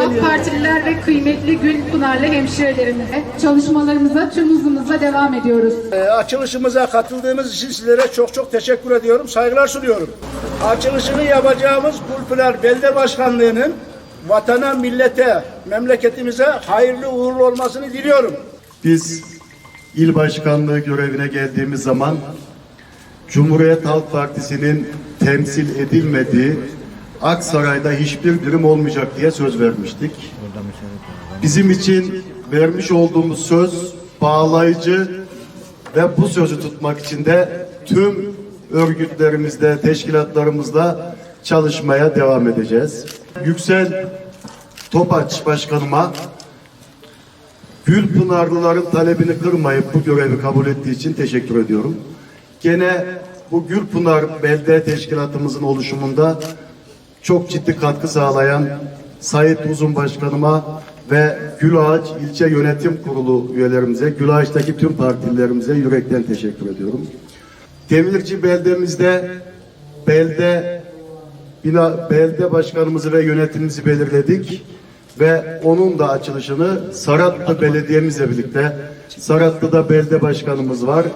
AK Partililer ve kıymetli Gülpınarlı hemşirelerimize çalışmalarımıza tüm hızımızla devam ediyoruz. Ee, açılışımıza katıldığınız için sizlere çok çok teşekkür ediyorum. Saygılar sunuyorum. Açılışını yapacağımız Gülpınar Belde Başkanlığı'nın vatana, millete, memleketimize hayırlı uğurlu olmasını diliyorum. Biz il başkanlığı görevine geldiğimiz zaman Cumhuriyet Halk Partisi'nin temsil edilmediği Aksaray'da hiçbir birim olmayacak diye söz vermiştik. Bizim için vermiş olduğumuz söz bağlayıcı ve bu sözü tutmak için de tüm örgütlerimizde, teşkilatlarımızda çalışmaya devam edeceğiz. Yüksel Topaç Başkanıma Gülpınarlıların talebini kırmayıp bu görevi kabul ettiği için teşekkür ediyorum. Gene bu Gülpınar Belde Teşkilatımızın oluşumunda çok ciddi katkı sağlayan Sayit Uzun Başkanıma ve Gülağaç İlçe Yönetim Kurulu üyelerimize, Gülağaç'taki tüm partilerimize yürekten teşekkür ediyorum. Demirci beldemizde belde bina, belde başkanımızı ve yönetimimizi belirledik ve onun da açılışını Saratlı Belediye'mizle birlikte Saratlı'da belde başkanımız var.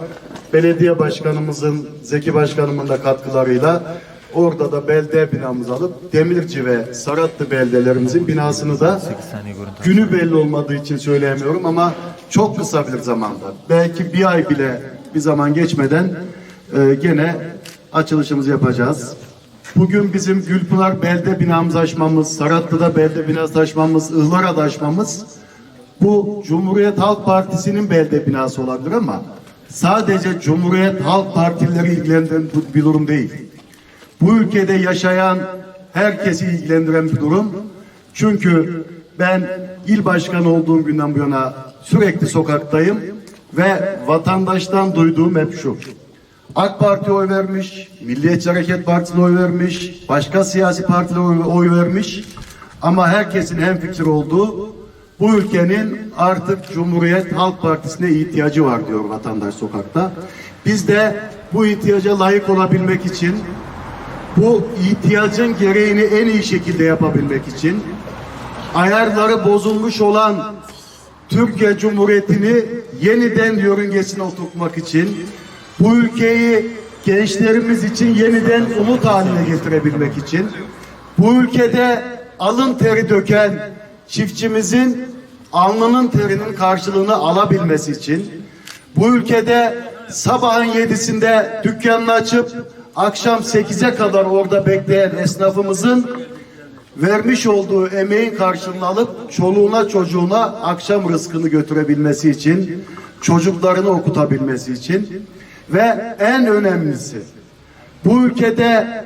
Belediye başkanımızın Zeki başkanımın da katkılarıyla orada da belde binamızı alıp Demirci ve Saratlı beldelerimizin binasını da günü belli olmadığı için söyleyemiyorum ama çok kısa bir zamanda belki bir ay bile bir zaman geçmeden e, gene açılışımızı yapacağız. Bugün bizim Gülpınar belde binamızı açmamız, Saratlı'da belde binası açmamız, Ihlara'da açmamız bu Cumhuriyet Halk Partisi'nin belde binası olabilir ama sadece Cumhuriyet Halk Partileri ilgilendiren bir durum değil. Bu ülkede yaşayan herkesi ilgilendiren bir durum. Çünkü ben il başkanı olduğum günden bu yana sürekli sokaktayım ve vatandaştan duyduğum hep şu. AK Parti oy vermiş, Milliyetçi Hareket Partisi'ne oy vermiş, başka siyasi partilere oy, vermiş. Ama herkesin hemfikir olduğu bu ülkenin artık Cumhuriyet Halk Partisi'ne ihtiyacı var diyor vatandaş sokakta. Biz de bu ihtiyaca layık olabilmek için bu ihtiyacın gereğini en iyi şekilde yapabilmek için ayarları bozulmuş olan Türkiye Cumhuriyeti'ni yeniden yörüngesine oturtmak için bu ülkeyi gençlerimiz için yeniden umut haline getirebilmek için bu ülkede alın teri döken çiftçimizin alnının terinin karşılığını alabilmesi için bu ülkede sabahın yedisinde dükkanını açıp akşam sekize kadar orada bekleyen esnafımızın vermiş olduğu emeğin karşılığını alıp çoluğuna çocuğuna akşam rızkını götürebilmesi için, çocuklarını okutabilmesi için ve en önemlisi bu ülkede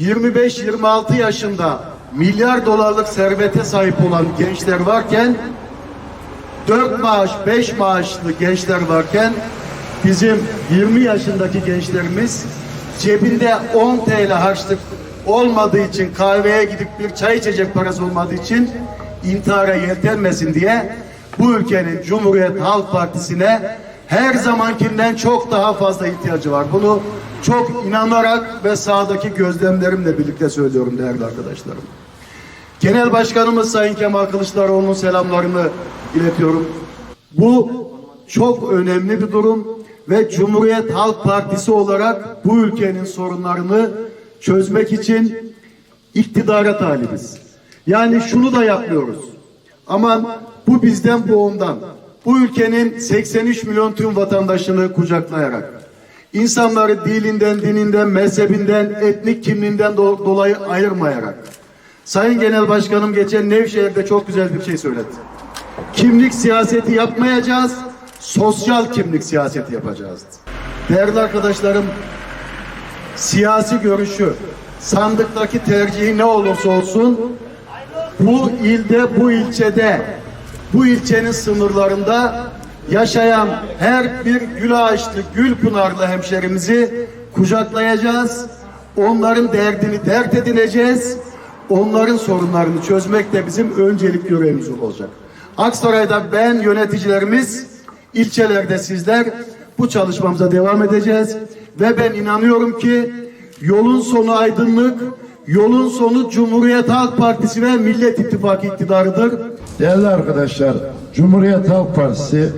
25-26 yaşında milyar dolarlık servete sahip olan gençler varken 4 maaş, 5 maaşlı gençler varken bizim 20 yaşındaki gençlerimiz cebinde 10 TL harçlık olmadığı için kahveye gidip bir çay içecek parası olmadığı için intihara yeltenmesin diye bu ülkenin Cumhuriyet Halk Partisi'ne her zamankinden çok daha fazla ihtiyacı var. Bunu çok inanarak ve sahadaki gözlemlerimle birlikte söylüyorum değerli arkadaşlarım. Genel Başkanımız Sayın Kemal Kılıçdaroğlu'nun selamlarını iletiyorum. Bu çok önemli bir durum ve Cumhuriyet Halk Partisi olarak bu ülkenin sorunlarını çözmek için iktidara talibiz. Yani şunu da yapmıyoruz. Aman bu bizden bu ondan. Bu ülkenin 83 milyon tüm vatandaşını kucaklayarak insanları dilinden, dininden, mezhebinden, etnik kimliğinden do- dolayı ayırmayarak Sayın Genel Başkanım geçen Nevşehir'de çok güzel bir şey söyledi. Kimlik siyaseti yapmayacağız, sosyal kimlik siyaseti yapacağız. Değerli arkadaşlarım, siyasi görüşü, sandıktaki tercihi ne olursa olsun bu ilde, bu ilçede, bu ilçenin sınırlarında yaşayan her bir gül ağaçlı, gül pınarlı hemşerimizi kucaklayacağız. Onların derdini dert edineceğiz. Onların sorunlarını çözmek de bizim öncelik görevimiz olacak. Aksaray'da ben yöneticilerimiz, ilçelerde sizler bu çalışmamıza devam edeceğiz. Ve ben inanıyorum ki Yolun sonu aydınlık, yolun sonu Cumhuriyet Halk Partisi ve Millet İttifakı iktidarıdır. Değerli arkadaşlar, Cumhuriyet Halk Partisi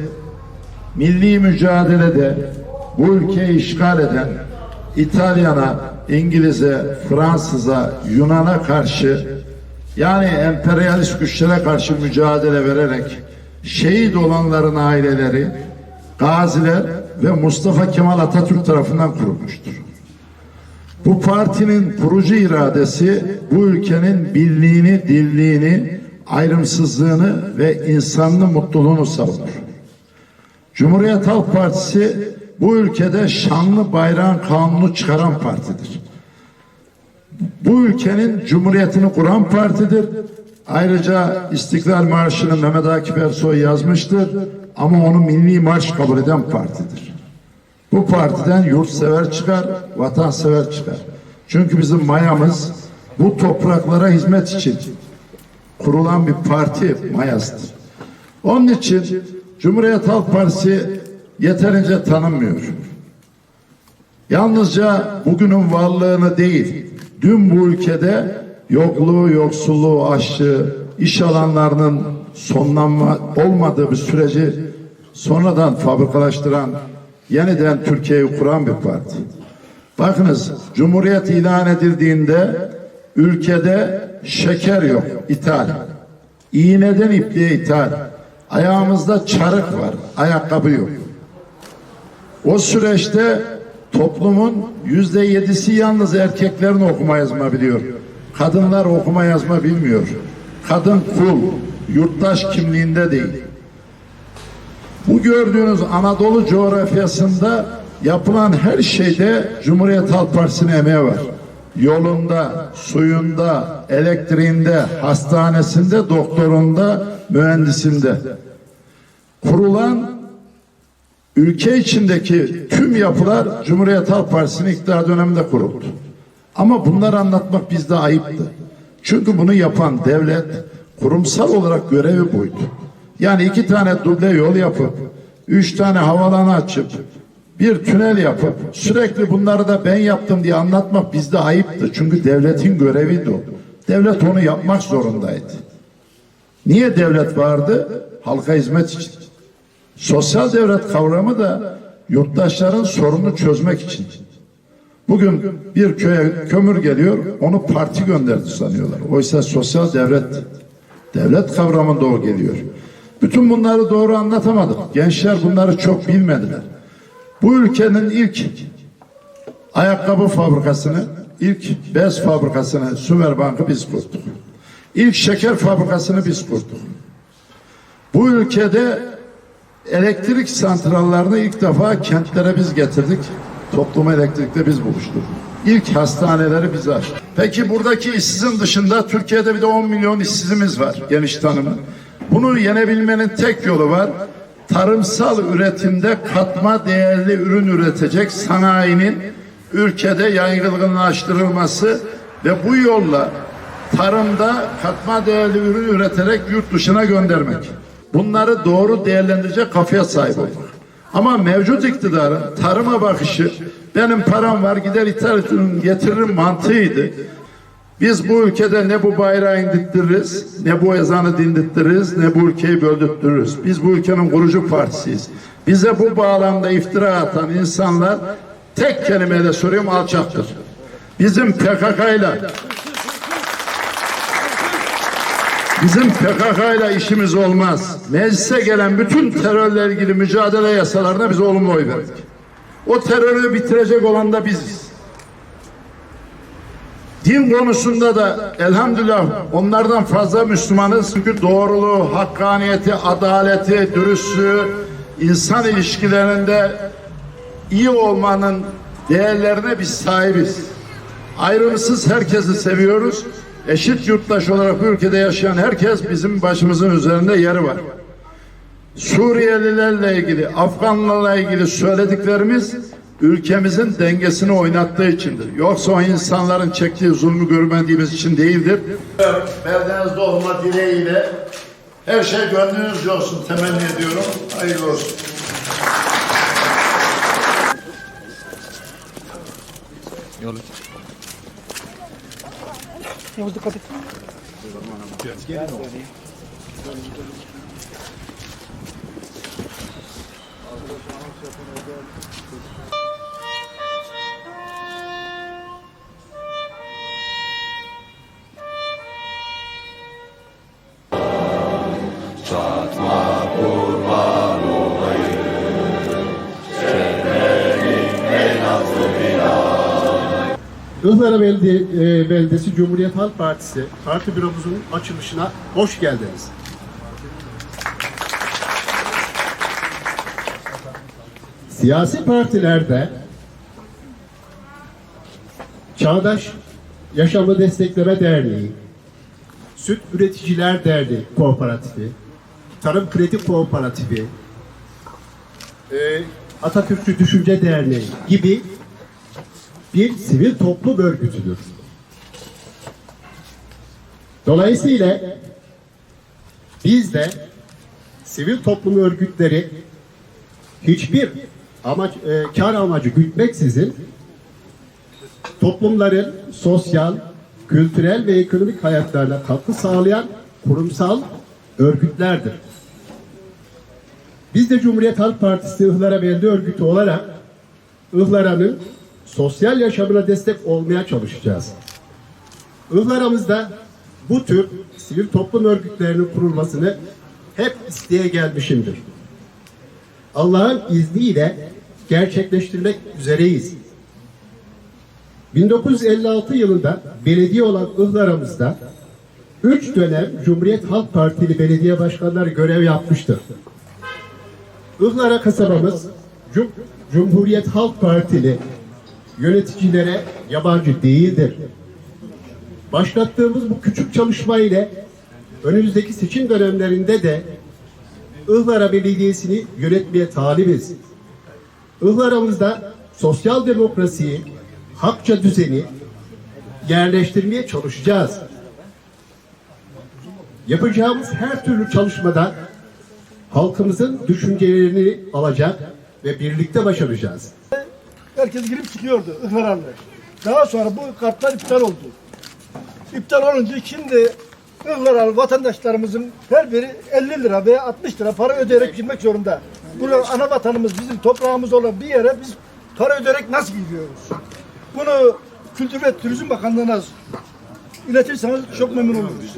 milli mücadelede bu ülkeyi işgal eden İtalyan'a, İngiliz'e, Fransız'a, Yunan'a karşı yani emperyalist güçlere karşı mücadele vererek şehit olanların aileleri, gaziler ve Mustafa Kemal Atatürk tarafından kurulmuştur. Bu partinin kurucu iradesi bu ülkenin birliğini, dirliğini, ayrımsızlığını ve insanlı mutluluğunu savunur. Cumhuriyet Halk Partisi bu ülkede şanlı bayrağın kanunu çıkaran partidir. Bu ülkenin cumhuriyetini kuran partidir. Ayrıca İstiklal Marşı'nı Mehmet Akif Ersoy yazmıştır ama onu milli marş kabul eden partidir. Bu partiden yurtsever çıkar, vatansever çıkar. Çünkü bizim mayamız bu topraklara hizmet için kurulan bir parti mayasıdır. Onun için Cumhuriyet Halk Partisi yeterince tanınmıyor. Yalnızca bugünün varlığını değil, dün bu ülkede yokluğu, yoksulluğu, açlığı, iş alanlarının sonlanma olmadığı bir süreci sonradan fabrikalaştıran, yeniden Türkiye'yi kuran bir parti. Bakınız, Cumhuriyet ilan edildiğinde ülkede şeker yok, ithal. İğneden ipliğe ithal. Ayağımızda çarık var, ayakkabı yok. O süreçte toplumun yüzde yedisi yalnız erkeklerin okuma yazma biliyor. Kadınlar okuma yazma bilmiyor. Kadın kul, yurttaş kimliğinde değil. Bu gördüğünüz Anadolu coğrafyasında yapılan her şeyde Cumhuriyet Halk Partisi'nin emeği var. Yolunda, suyunda, elektriğinde, hastanesinde, doktorunda, mühendisinde. Kurulan ülke içindeki tüm yapılar Cumhuriyet Halk Partisi'nin iktidar döneminde kuruldu. Ama bunları anlatmak bizde ayıptı. Çünkü bunu yapan devlet kurumsal olarak görevi buydu. Yani iki tane duble yol yapıp, üç tane havalanı açıp, bir tünel yapıp sürekli bunları da ben yaptım diye anlatmak bizde ayıptı. Çünkü devletin göreviydi o. Devlet onu yapmak zorundaydı. Niye devlet vardı? Halka hizmet için. Sosyal devlet kavramı da yurttaşların sorununu çözmek için. Bugün bir köye kömür geliyor, onu parti gönderdi sanıyorlar. Oysa sosyal devlet, devlet kavramında o geliyor. Bütün bunları doğru anlatamadık. Gençler bunları çok bilmediler. Bu ülkenin ilk ayakkabı fabrikasını, ilk bez fabrikasını Sümer Bank'ı biz kurduk. İlk şeker fabrikasını biz kurduk. Bu ülkede elektrik santrallerini ilk defa kentlere biz getirdik. Toplum elektrikte biz buluşturduk. İlk hastaneleri biz açtık. Peki buradaki işsizin dışında Türkiye'de bir de 10 milyon işsizimiz var geniş tanımı. Bunu yenebilmenin tek yolu var. Tarımsal üretimde katma değerli ürün üretecek sanayinin ülkede yaygınlaştırılması ve bu yolla tarımda katma değerli ürün üreterek yurt dışına göndermek. Bunları doğru değerlendirecek kafaya sahip olmak. Ama mevcut iktidarın tarıma bakışı benim param var gider ithal getiririm mantığıydı. Biz bu ülkede ne bu bayrağı indirttiririz, ne bu ezanı dindirttiririz, ne bu ülkeyi böldürtürürüz. Biz bu ülkenin kurucu partisiyiz. Bize bu bağlamda iftira atan insanlar tek kelimeyle soruyorum alçaktır. Bizim PKK ile Bizim PKK ile işimiz olmaz. Meclise gelen bütün terörle ilgili mücadele yasalarına biz olumlu oy verdik. O terörü bitirecek olan da biziz. Din konusunda da elhamdülillah onlardan fazla Müslümanız. Çünkü doğruluğu, hakkaniyeti, adaleti, dürüstlüğü, insan ilişkilerinde iyi olmanın değerlerine biz sahibiz. Ayrımsız herkesi seviyoruz. Eşit yurttaş olarak bu ülkede yaşayan herkes bizim başımızın üzerinde yeri var. Suriyelilerle ilgili, Afganlarla ilgili söylediklerimiz ülkemizin dengesini oynattığı içindir. Yoksa o insanların çektiği zulmü görmediğimiz için değildir. Beldenizde olma dileğiyle her şey gönlünüzce olsun temenni ediyorum. Hayırlı olsun. Yolu. Yavuz dikkat et. Ihlara Belde, e, Beldesi Cumhuriyet Halk Partisi parti büromuzun açılışına hoş geldiniz. Siyasi partilerde Çağdaş Yaşamı Destekleme Derneği, Süt Üreticiler Derneği Kooperatifi, Tarım Kredi Kooperatifi, e, Atatürkçü Düşünce Derneği gibi bir sivil toplum örgütüdür. Dolayısıyla biz de sivil toplum örgütleri hiçbir amaç, e, kar amacı gütmeksizin toplumların sosyal, kültürel ve ekonomik hayatlarına katkı sağlayan kurumsal örgütlerdir. Biz de Cumhuriyet Halk Partisi Ihlara Belde Örgütü olarak Ihlara'nın sosyal yaşamına destek olmaya çalışacağız. Ihlara'mızda bu tür sivil toplum örgütlerinin kurulmasını hep isteye gelmişimdir. Allah'ın izniyle gerçekleştirmek üzereyiz. 1956 yılında belediye olan Ihlara'mızda üç dönem Cumhuriyet Halk Partili belediye başkanları görev yapmıştır. Ihlara kasabamız Cum- Cumhuriyet Halk Partili yöneticilere yabancı değildir. Başlattığımız bu küçük çalışma ile önümüzdeki seçim dönemlerinde de Ihlara Belediyesi'ni yönetmeye talibiz. Ihlara'mızda sosyal demokrasiyi, hakça düzeni yerleştirmeye çalışacağız. Yapacağımız her türlü çalışmada halkımızın düşüncelerini alacak ve birlikte başaracağız. Herkes girip çıkıyordu ıhlararlı. Daha sonra bu kartlar iptal oldu. İptal olunca şimdi ıhlararlı vatandaşlarımızın her biri 50 lira veya 60 lira para ödeyerek girmek zorunda. Burada ana vatanımız bizim toprağımız olan bir yere biz para ödeyerek nasıl gidiyoruz? Bunu Kültür ve Turizm Bakanlığı'na iletirseniz çok memnun oluruz.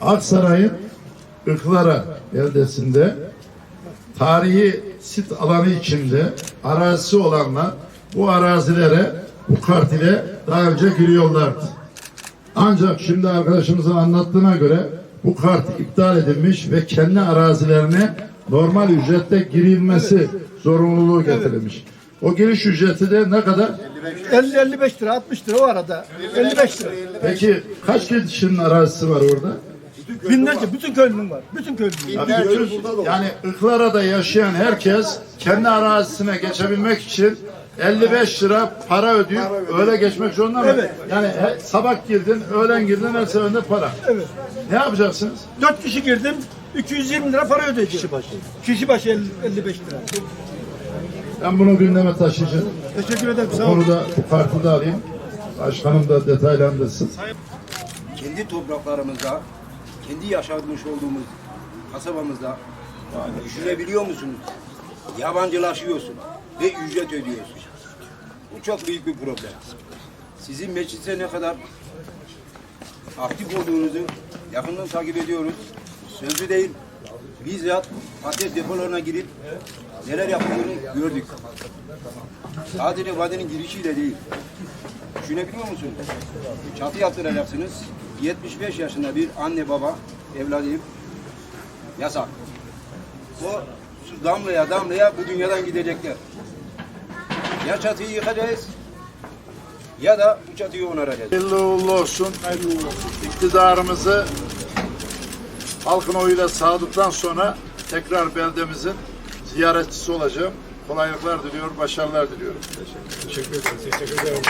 Aksaray'ın Iklara beldesinde tarihi sit alanı içinde arazisi olanlar bu arazilere bu kart ile daha önce giriyorlardı. Ancak şimdi arkadaşımızın anlattığına göre bu kart iptal edilmiş ve kendi arazilerine normal ücrette girilmesi zorunluluğu getirilmiş. O giriş ücreti de ne kadar? 50-55 lira 60 lira o arada. 55 lira. Peki kaç kişinin arazisi var orada? Binlerce bütün köylünün var. Bütün köylünün. Ya bütün- yani Iklara'da yaşayan herkes kendi arazisine geçebilmek için 55 lira para ödeyip öyle geçmek zorunda mı? Evet. Yani he- sabah girdin, öğlen girdin, her seferinde para. Evet. Ne yapacaksınız? 4 kişi girdim. 220 lira para ödeyeceğim. Kişi başı. Kişi başı 50, 55 lira. Ben bunu gündeme taşıyacağım. Teşekkür ederim. Bu Sağ olun. konuda bu kartı da alayım. Başkanım da detaylandırsın. kendi topraklarımızda, kendi yaşamış olduğumuz kasabamızda düşünebiliyor musunuz? Yabancılaşıyorsun ve ücret ödüyorsun. Bu çok büyük bir problem. Sizin mecliste ne kadar aktif olduğunuzu yakından takip ediyoruz. Sözlü değil, bizzat patates depolarına girip neler yapıldığını gördük. Sadece vadenin girişiyle değil. Düşünebiliyor musunuz? Çatı yaptıracaksınız. 75 yaşında bir anne baba evladıyım. Yasak. O su damlaya damlaya bu dünyadan gidecekler. Ya çatıyı yıkacağız ya da bu çatıyı onaracağız. Hayırlı uğurlu olsun. İktidarımızı halkın oyuyla sağladıktan sonra tekrar beldemizin ziyaretçisi olacağım. Kolaylıklar diliyorum, başarılar diliyorum. Teşekkür ederim. Teşekkür ederim.